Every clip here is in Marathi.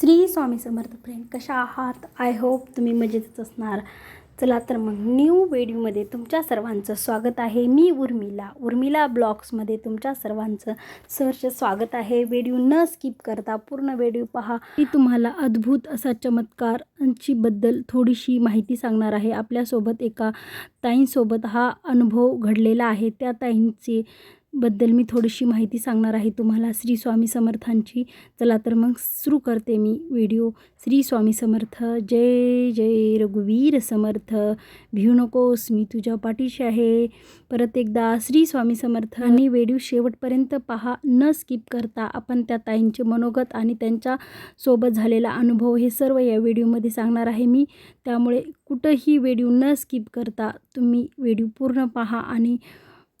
श्री स्वामी समर्थ फ्रेंड कशा आहात? आय होप तुम्ही मजेतच असणार. चला तर मग न्यू व्हिडिओमध्ये तुमच्या सर्वांचं स्वागत आहे. मी उर्मिला. उर्मिला ब्लॉग्समध्ये तुमच्या सर्वांचं सहर्ष स्वागत आहे. व्हिडिओ न स्किप करता पूर्ण व्हिडिओ पहा. मी तुम्हाला अद्भुत असा चमत्कारांची बद्दल थोडीशी माहिती सांगणार आहे. आपल्यासोबत एका ताईंसोबत हा अनुभव घडलेला आहे. त्या ताईंचे बद्दल मी थोडीशी माहिती सांगणार आहे तुम्हाला. श्री स्वामी समर्थांची चला तर मग सुरू करते मी व्हिडिओ. श्री स्वामी समर्थ जय जय रघुवीर समर्थ. भिऊ नकोस मी तुझ्या पाठीशी आहे. परत एकदा श्री स्वामी समर्थ आणि व्हिडिओ शेवटपर्यंत पहा. न स्किप करता आपण त्या ताईंचे मनोगत आणि त्यांच्यासोबत झालेला अनुभव हे सर्व या व्हिडिओमध्ये सांगणार आहे मी. त्यामुळे कुठंही व्हिडिओ न स्किप करता तुम्ही व्हिडिओ पूर्ण पहा आणि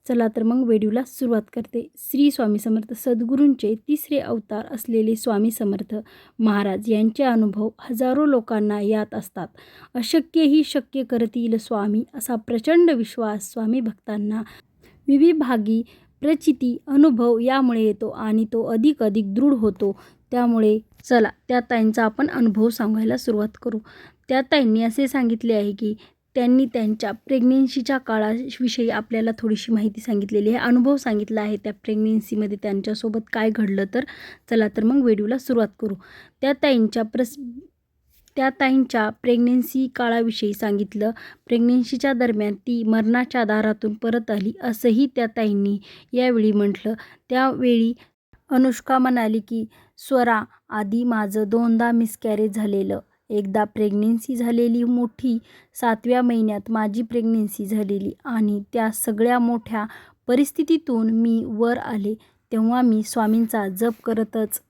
चला तर मग व्हिडिओला सुरुवात करते. श्री स्वामी समर्थ सद्गुरूंचे तिसरे अवतार असलेले स्वामी समर्थ महाराज यांचे अनुभव हजारो लोकांना यात असतात. अशक्यही शक्य करतील स्वामी असा प्रचंड विश्वास स्वामी भक्तांना विविभागी प्रचिती अनुभव यामुळे येतो आणि तो अधिक अधिक दृढ होतो. त्यामुळे चला त्या ताईंचा आपण अनुभव सांगायला सुरुवात करू. त्या ताईंनी असे सांगितले आहे की त्यांनी त्यांच्या प्रेग्नेन्सीच्या काळाविषयी आपल्याला थोडीशी माहिती सांगितलेली आहे अनुभव सांगितला आहे त्या प्रेग्नेन्सीमध्ये त्यांच्यासोबत काय घडलं तर चला तर मग व्हिडिओला सुरुवात करू. त्या ताईंच्या प्रस त्या ताईंच्या प्रेग्नेन्सी काळाविषयी सांगितलं. प्रेग्नेन्सीच्या दरम्यान ती मरणाच्या दारातून परत आली असंही त्या ताईंनी यावेळी म्हटलं. त्यावेळी अनुष्का म्हणाली की स्वरा आधी माझं दोनदा मिसकॅरेज झालेलं. एकदा प्रेग्नेन्सी झालेली मोठी सातव्या महिन्यात माझी प्रेग्नेन्सी झालेली आणि त्या सगळ्या मोठ्या परिस्थितीतून मी वर आले तेव्हा मी स्वामींचा जप करतच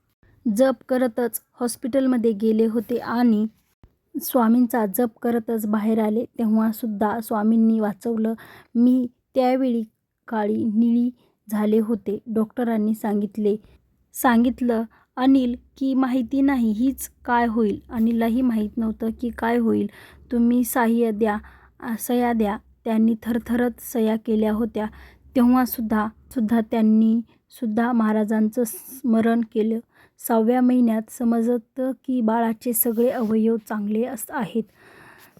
जप करतच हॉस्पिटलमध्ये गेले होते आणि स्वामींचा जप करतच बाहेर आले. तेव्हासुद्धा स्वामींनी वाचवलं. मी त्यावेळी काळी निळी झाले होते. डॉक्टरांनी सांगितले सांगितलं अनिल की माहिती नाही हीच काय होईल? अनिललाही माहीत नव्हतं की काय होईल. तुम्ही सहाय्य द्या सया द्या. त्यांनी थरथरत सया केल्या होत्या. तेव्हासुद्धा सुद्धा त्यांनी सुद्धा महाराजांचं स्मरण केलं. सहाव्या महिन्यात समजतं की बाळाचे सगळे अवयव चांगले अस आहेत.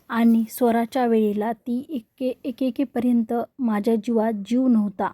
आणि स्वराच्या वेळेला ती एके एकेकेपर्यंत माझ्या जीवात जीव नव्हता.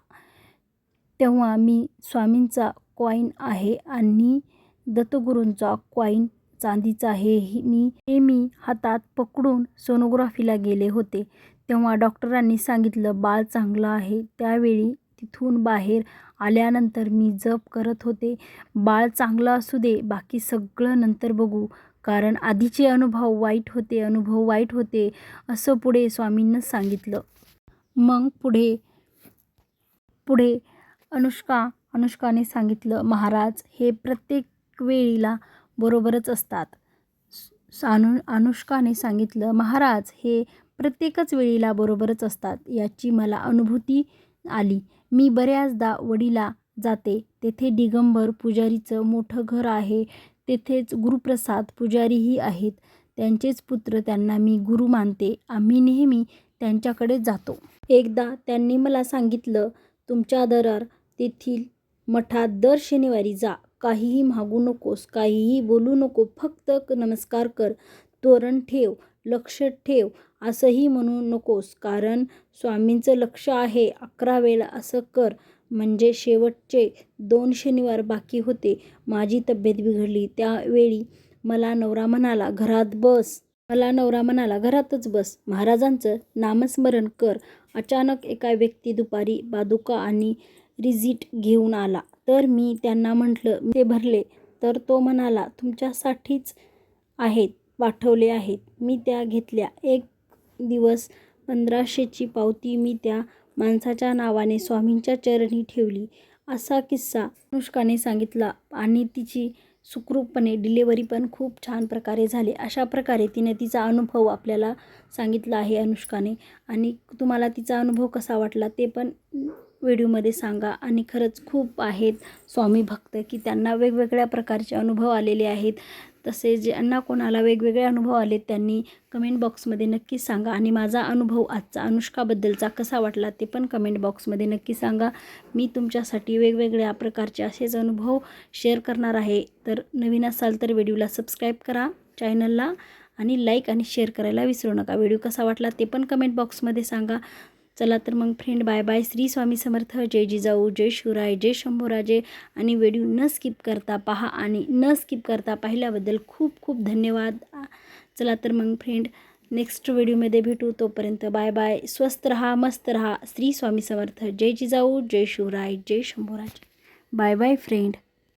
तेव्हा मी स्वामींचा कॉईन आहे आणि दत्तगुरूंचा कॉईन चांदीचा आहे. ही मी हे मी हातात पकडून सोनोग्राफीला गेले होते. तेव्हा डॉक्टरांनी सांगितलं बाळ चांगलं आहे. त्यावेळी तिथून बाहेर आल्यानंतर मी जप करत होते. बाळ चांगलं असू दे बाकी सगळं नंतर बघू. कारण आधीचे अनुभव वाईट होते अनुभव वाईट होते असं पुढे स्वामींनं सांगितलं. मग पुढे पुढे अनुष्का अनुष्काने सांगितलं महाराज हे प्रत्येक वेळीला बरोबरच असतात. सानु अनुष्काने सांगितलं महाराज हे प्रत्येकच वेळीला बरोबरच असतात याची मला अनुभूती आली. मी बऱ्याचदा वडीला जाते तेथे दिगंबर पुजारीचं मोठं घर आहे तेथेच गुरुप्रसाद पुजारीही आहेत. त्यांचेच पुत्र त्यांना मी गुरु मानते. आम्ही नेहमी त्यांच्याकडे जातो. एकदा त्यांनी मला सांगितलं तुमच्या दरार तेथील मठात दर शनिवारी जा. काहीही मागू नकोस काहीही बोलू नको फक्त नमस्कार कर. तोरण ठेव लक्ष ठेव असंही म्हणू नकोस. कारण स्वामींचं लक्ष आहे अकरा वेळा असं कर. म्हणजे शेवटचे दोन शनिवार बाकी होते. माझी तब्येत बिघडली. त्यावेळी मला नवरा म्हणाला घरात बस. मला नवरा म्हणाला घरातच बस. महाराजांचं नामस्मरण कर. अचानक एका व्यक्ती दुपारी बादुका आणि रिझिट घेऊन आला. तर मी त्यांना म्हटलं ते भरले. तर तो म्हणाला तुमच्यासाठीच आहेत पाठवले आहेत. मी त्या घेतल्या. एक दिवस पंधराशेची पावती मी त्या माणसाच्या नावाने स्वामींच्या चरणी ठेवली. असा किस्सा अनुष्काने सांगितला आणि तिची सुखरूपपणे डिलेवरी पण खूप छान प्रकारे झाली. अशा प्रकारे तिने तिचा अनुभव आपल्याला सांगितला आहे अनुष्काने. आणि तुम्हाला तिचा अनुभव कसा वाटला ते पण व्हिडिओमध्ये सांगा. आणि खरंच खूप आहेत स्वामी भक्त की त्यांना वेगवेगळ्या प्रकारचे अनुभव आलेले आहेत. तसेच ज्यांना कोणाला वेगवेगळे अनुभव आले त्यांनी कमेंट बॉक्समध्ये नक्की सांगा. आणि माझा अनुभव आजचा अनुष्काबद्दलचा कसा वाटला ते पण कमेंट बॉक्समध्ये नक्की सांगा. मी तुमच्यासाठी वेगवेगळ्या प्रकारचे असेच अनुभव शेअर करणार आहे. तर नवीन असाल तर व्हिडिओला सबस्क्राईब करा चॅनलला आणि लाईक आणि शेअर करायला विसरू नका. व्हिडिओ कसा वाटला ते पण कमेंट बॉक्समध्ये सांगा. चला तर मग friend bye bye Shri Swami Samarth. जय जिजाऊ जय शिवराय जय शंभूराजे. आणि व्हिडिओ न स्किप करता पहा आणि न स्किप करता पाहिल्याबद्दल खूप खूप धन्यवाद. चला तर मग फ्रेंड नेक्स्ट व्हिडिओमध्ये भेटू. तोपर्यंत बाय बाय स्वस्त रहा मस्त रहा. श्री स्वामी समर्थ. जय जिजाऊ जय शिवराय जय शंभूराजे. Bye bye friend